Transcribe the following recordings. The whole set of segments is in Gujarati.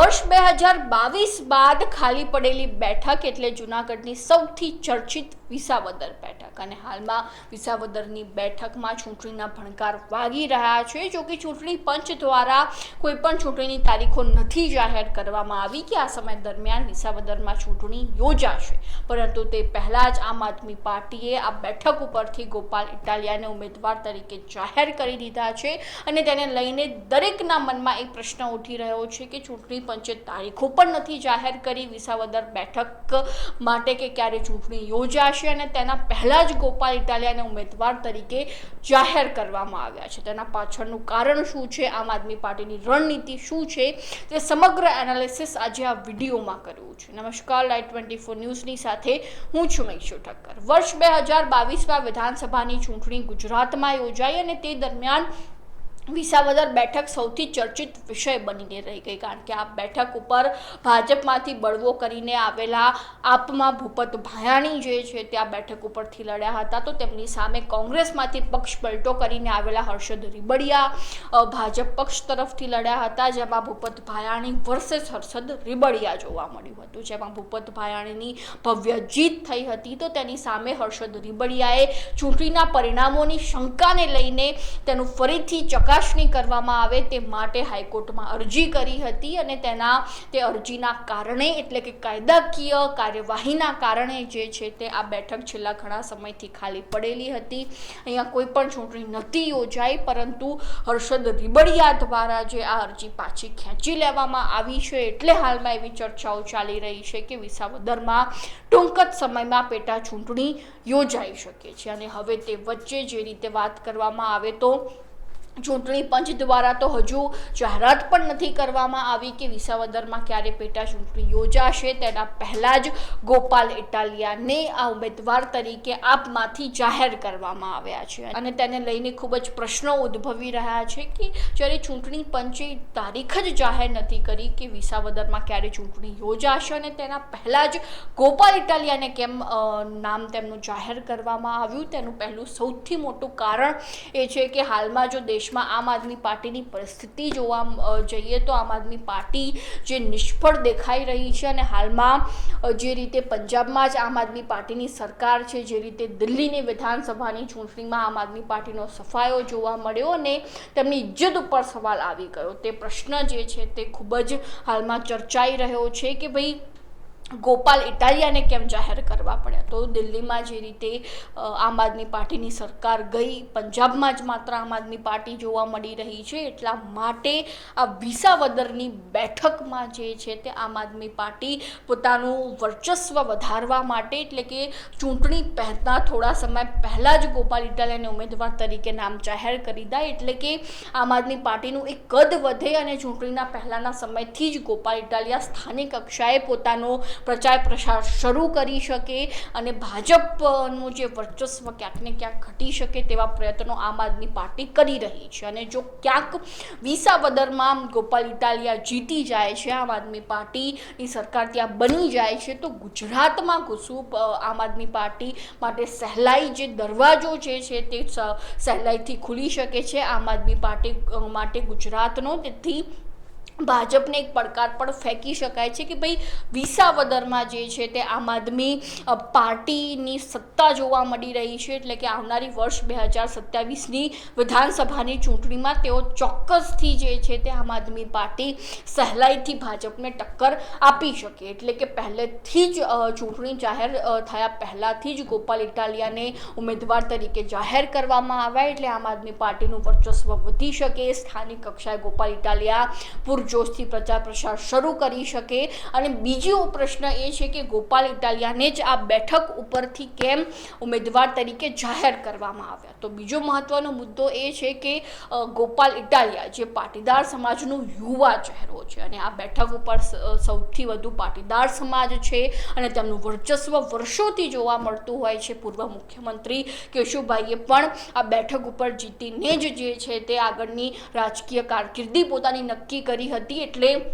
વર્ષ બે હજાર બાવીસ બાદ ખાલી પડેલી બેઠક એટલે જૂનાગઢની સૌથી ચર્ચિત વિસાવદર બેઠક. અને હાલમાં વિસાવદરની બેઠકમાં ચૂંટણીના ભણકાર વાગી રહ્યા છે. જો કે ચૂંટણી પંચ દ્વારા કોઈપણ ચૂંટણીની તારીખો નથી જાહેર કરવામાં આવી કે આ સમય દરમિયાન વિસાવદરમાં ચૂંટણી યોજાશે. પરંતુ તે પહેલાં જ આમ આદમી પાર્ટીએ આ બેઠક ઉપરથી ગોપાલ ઇટાલિયાને ઉમેદવાર તરીકે જાહેર કરી દીધા છે અને તેને લઈને દરેકના મનમાં એક પ્રશ્ન ઉઠી રહ્યો છે કે ચૂંટણી પંચે તારીખો પણ નથી જાહેર કરી વિસાવદર બેઠક માટે કે ક્યારે ચૂંટણી યોજાશે અને તેના પહેલાં જ ગોપાલ ઇટાલિયાને ઉમેદવાર તરીકે જાહેર કરવામાં આવ્યા છે. તેના પાછળનું કારણ શું છે? આમ આદમી પાર્ટીની રણનીતિ શું છે? તે સમગ્ર એનાલિસિસ આજે આ વિડીયોમાં કર્યું છે. નમસ્કાર લાઈટ ટ્વેન્ટી ફોર ન્યૂઝની સાથે હું છું મૈસુ ઠક્કર. વર્ષ બે હજાર બાવીસમાં વિધાનસભાની ચૂંટણી ગુજરાતમાં યોજાઈ અને તે દરમિયાન વિસાવદર બેઠક સૌથી ચર્ચિત વિષય બનીને રહી ગઈ, કારણ કે આ બેઠક ઉપર ભાજપમાંથી બળવો કરીને આવેલા આપમાં ભૂપત ભાયાણી જે છે તે આ બેઠક ઉપરથી લડ્યા હતા. તો તેમની સામે કોંગ્રેસમાંથી પક્ષ પલટો કરીને આવેલા હર્ષદ રીબડિયા ભાજપ પક્ષ તરફથી લડ્યા હતા, જેમાં ભૂપત ભાયાણી વર્સેસ હર્ષદ રીબડિયા જોવા મળ્યું હતું. જેમાં ભૂપત ભાયાણીની ભવ્ય જીત થઈ હતી. તો તેની સામે હર્ષદ રીબડિયાએ ચૂંટણીના પરિણામોની શંકાને લઈને તેનું ફરીથી ચકાસણી કરવામાં આવે તે માટે હાઈકોર્ટમાં અરજી કરી હતી અને તેના, તે અરજીના કારણે એટલે કે કાયદાકીય કાર્યવાહીના કારણે જે છે તે આ બેઠક છેલ્લા ઘણા સમયથી ખાલી પડેલી હતી. અહીંયા કોઈ પણ ચૂંટણી નથી યોજાઈ, પરંતુ હર્ષદ રીબડિયા દ્વારા જે આ અરજી પાછી ખેંચી લેવામાં આવી છે એટલે હાલમાં એવી ચર્ચાઓ ચાલી રહી છે કે વિસાવદરમાં ટૂંક જ સમયમાં પેટા ચૂંટણી યોજાઈ શકે છે. અને હવે તે વચ્ચે જે રીતે વાત કરવામાં આવે તો ચૂંટણી પંચ દ્વારા તો હજુ જાહેરાત પણ નથી કરવામાં આવી કે વિસાવદરમાં ક્યારે પેટા ચૂંટણી યોજાશે. તેના પહેલાં જ ગોપાલ ઇટાલિયાને આ ઉમેદવાર તરીકે આપમાંથી જાહેર કરવામાં આવ્યા છે અને તેને લઈને ખૂબ જ પ્રશ્નો ઉદ્ભવી રહ્યા છે કે જ્યારે ચૂંટણી પંચે તારીખ જ જાહેર નથી કરી કે વિસાવદરમાં ક્યારે ચૂંટણી યોજાશે અને તેના પહેલાં જ ગોપાલ ઇટાલિયાને કેમ નામ તેમનું જાહેર કરવામાં આવ્યું? તેનું પહેલું સૌથી મોટું કારણ એ છે કે હાલમાં જો દેશમાં આમ આદમી પાર્ટીની પરિસ્થિતિ જોવા જઈએ તો આમ આદમી પાર્ટી જે નિષ્ફળ દેખાઈ રહી છે અને હાલમાં જે રીતે પંજાબમાં જ આમ આદમી પાર્ટીની સરકાર છે, જે રીતે દિલ્હીની વિધાનસભાની ચૂંટણીમાં આમ આદમી પાર્ટીનો સફાયો જોવા મળ્યો અને તેમની ઇજ્જત ઉપર સવાલ આવી ગયો. તે પ્રશ્ન જે છે તે ખૂબ જ હાલમાં ચર્ચાઈ રહ્યો છે કે ભાઈ ગોપાલ ઇટાલિયાને કેમ જાહેર કરવા પડ્યા? તો દિલ્હીમાં જે રીતે આમ આદમી પાર્ટીની સરકાર ગઈ, પંજાબમાં જ માત્ર આમ આદમી પાર્ટી જોવા મળી રહી છે, એટલા માટે આ વિસાવદરની બેઠકમાં જે છે તે આમ આદમી પાર્ટી પોતાનું વર્ચસ્વ વધારવા માટે, એટલે કે ચૂંટણી પહેલાં થોડા સમય પહેલાં જ ગોપાલ ઇટાલિયાને ઉમેદવાર તરીકે નામ જાહેર કરી દે, એટલે કે આમ આદમી પાર્ટીનું એક કદ વધે અને ચૂંટણીના પહેલાંના સમયથી જ ગોપાલ ઇટાલિયા સ્થાનિક કક્ષાએ પોતાનો પ્રચાર પ્રસાર શરૂ કરી શકે અને ભાજપનું જે વર્ચસ્વ ક્યાંક ને ક્યાંક ઘટી શકે તેવા પ્રયત્નો આમ આદમી પાર્ટી કરી રહી છે. અને જો ક્યાંક વિસાવદરમાં ગોપાલ ઇટાલિયા જીતી જાય છે, આમ આદમી પાર્ટીની સરકાર ત્યાં બની જાય છે, તો ગુજરાતમાં ઘૂસવું આમ આદમી પાર્ટી માટે સહેલાઈ જે દરવાજો જે છે તે સહેલાઈથી ખુલી શકે છે. આમ આદમી પાર્ટી માટે ગુજરાતનો તેથી ભાજપને એક પડકાર પણ ફેંકી શકાય છે કે ભાઈ વિસાવદરમાં જે છે તે આમ આદમી પાર્ટીની સત્તા જોવા મળી રહી છે એટલે કે આવનારી વર્ષ બે હજાર સત્યાવીસની વિધાનસભાની ચૂંટણીમાં તેઓ ચોક્કસથી જે છે તે આમ આદમી પાર્ટી સહેલાઈથી ભાજપને ટક્કર આપી શકે. એટલે કે પહેલેથી જ ચૂંટણી જાહેર થયા પહેલાંથી જ ગોપાલ ઇટાલિયાને ઉમેદવાર તરીકે જાહેર કરવામાં આવ્યા. એટલે આમ આદમી પાર્ટીનું વર્ચસ્વ વધી શકે. સ્થાનિક કક્ષાએ ગોપાલ ઇટાલિયા પૂરજોશથી પ્રચાર પ્રસાર શરૂ કરી શકે. અને બીજો પ્રશ્ન એ છે કે ગોપાલ ઇટાલિયાને જ આ બેઠક ઉપરથી કેમ ઉમેદવાર તરીકે જાહેર કરવામાં આવ્યા? તો બીજો મહત્વનો મુદ્દો એ છે કે ગોપાલ ઇટાલિયા જે પાટીદાર સમાજનો યુવા ચહેરો છે અને આ બેઠક ઉપર સૌથી વધુ પાટીદાર સમાજ છે અને તેમનું વર્ચસ્વ વર્ષોથી જોવા મળતું હોય છે. પૂર્વ મુખ્યમંત્રી કેશુભાઈએ પણ આ બેઠક ઉપર જીતીને જ જે છે તે આગળની રાજકીય કારકિર્દી પોતાની નક્કી કરી હતી એટલે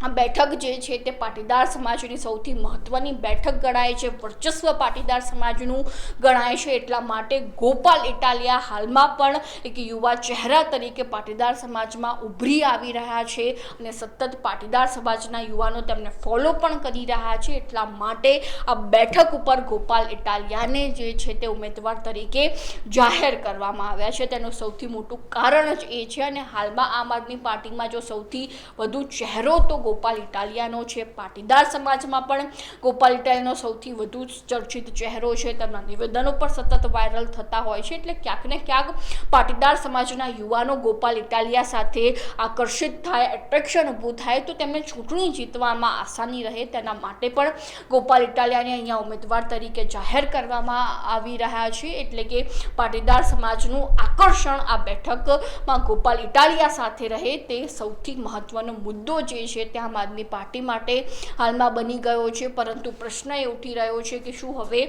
આ બેઠક જે છે તે પાટીદાર સમાજની સૌથી મહત્વની બેઠક ગણાય છે. વર્ચસ્વ પાટીદાર સમાજનું ગણાય છે. એટલા માટે ગોપાલ ઇટાલિયા હાલમાં પણ એક યુવા ચહેરા તરીકે પાટીદાર સમાજમાં ઉભરી આવી રહ્યા છે અને સતત પાટીદાર સમાજના યુવાનો તેમને ફોલો પણ કરી રહ્યા છે. એટલા માટે આ બેઠક ઉપર ગોપાલ ઇટાલિયાને જે છે તે ઉમેદવાર તરીકે જાહેર કરવામાં આવ્યા છે. તેનું સૌથી મોટું કારણ જ એ છે અને હાલમાં આમ આદમી પાર્ટીમાં જો સૌથી વધુ ચહેરો તો ગોપાલ ઇટાલિયાનો છે, પાટીદાર સમાજમાં પણ ગોપાલ ઇટાલિયાનો સૌથી વધુ ચર્ચિત ચહેરો છે. તેમના નિવેદનો પણ સતત વાયરલ થતા હોય છે એટલે ક્યાંક ને ક્યાંક પાટીદાર સમાજના યુવાનો ગોપાલ ઇટાલિયા સાથે આકર્ષિત થાય એટ્રેક્શન ઊભું થાય તો તેમને ચૂંટણી જીતવામાં આસાની રહે. તેના માટે પણ ગોપાલ ઇટાલિયાને અહીંયા ઉમેદવાર તરીકે જાહેર કરવામાં આવી રહ્યા છે એટલે કે પાટીદાર સમાજનું આકર્ષણ આ બેઠકમાં ગોપાલ ઇટાલિયા સાથે રહે તે સૌથી મહત્વનો મુદ્દો જે છે તે આમ આદમી પાર્ટી માટે હાલમાં બની ગયો છે, પરંતુ પ્રશ્ન એ ઉઠી રહ્યો છે કે શું હવે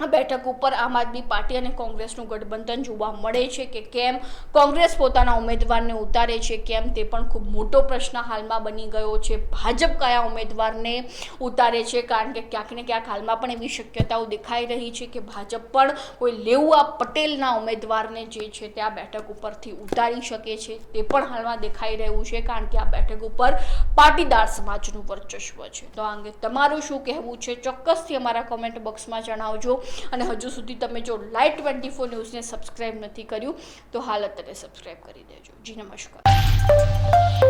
બેઠક ઉપર આમ આદમી પાર્ટી અને કોંગ્રેસનું ગઠબંધન જોવા મળે છે કે કેમ કોંગ્રેસ પોતાના ઉમેદવારને ઉતારે છે, કેમ તે પણ ખૂબ મોટો પ્રશ્ન હાલમાં બની ગયો છે. ભાજપ કયા ઉમેદવારને ઉતારે છે? કારણ કે ક્યાંક ને ક્યાંક હાલમાં પણ એવી શક્યતાઓ દેખાઈ રહી છે કે ભાજપ પણ કોઈ લેવું આ પટેલના ઉમેદવારને જે છે તે આ બેઠક ઉપરથી ઉતારી શકે છે. તે પણ હાલમાં દેખાઈ રહ્યું છે કારણ કે આ બેઠક ઉપર પાટીદાર સમાજનું વર્ચસ્વ છે. તો આ અંગે તમારું શું કહેવું છે? ચોક્કસથી અમારા કોમેન્ટ બોક્સમાં જણાવજો. અને હજુ સુધી તમે જો લાઈવ ટ્વેન્ટી ફોર ન્યૂઝને સબસ્ક્રાઈબ નથી કર્યું, તો હાલ અત્યારે સબસ્ક્રાઈબ કરી દેજો. જી, નમસ્કાર.